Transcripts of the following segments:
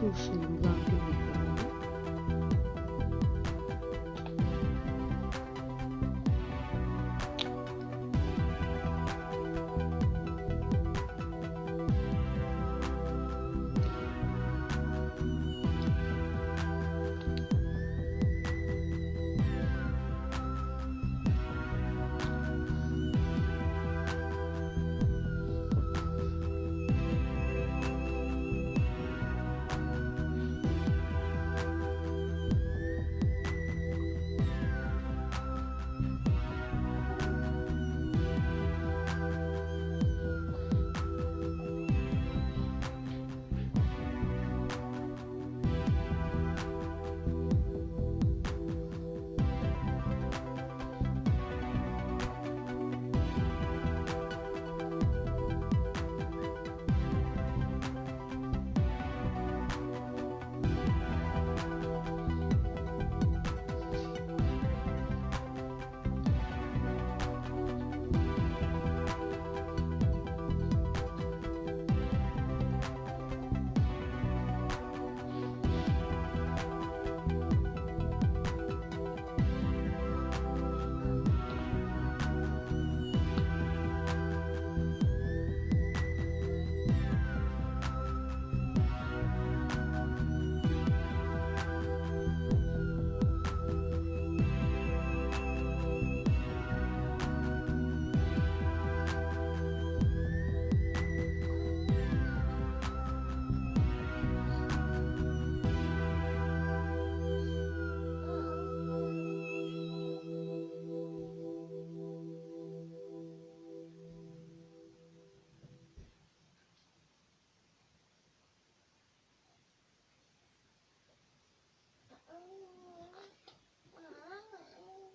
Просушуємо лампі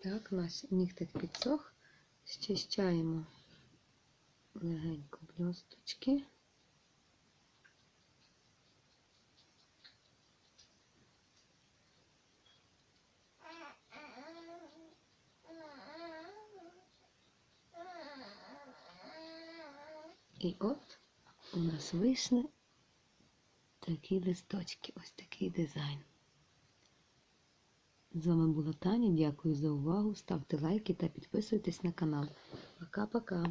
Так, наш нігтик підсох. Щищаємо легенько бльосточки. І от у нас вийшли такі листочки, ось такий дизайн. З вами була Таня. Дякую за увагу. Ставте лайки та підписуйтесь на канал. Пока-пока.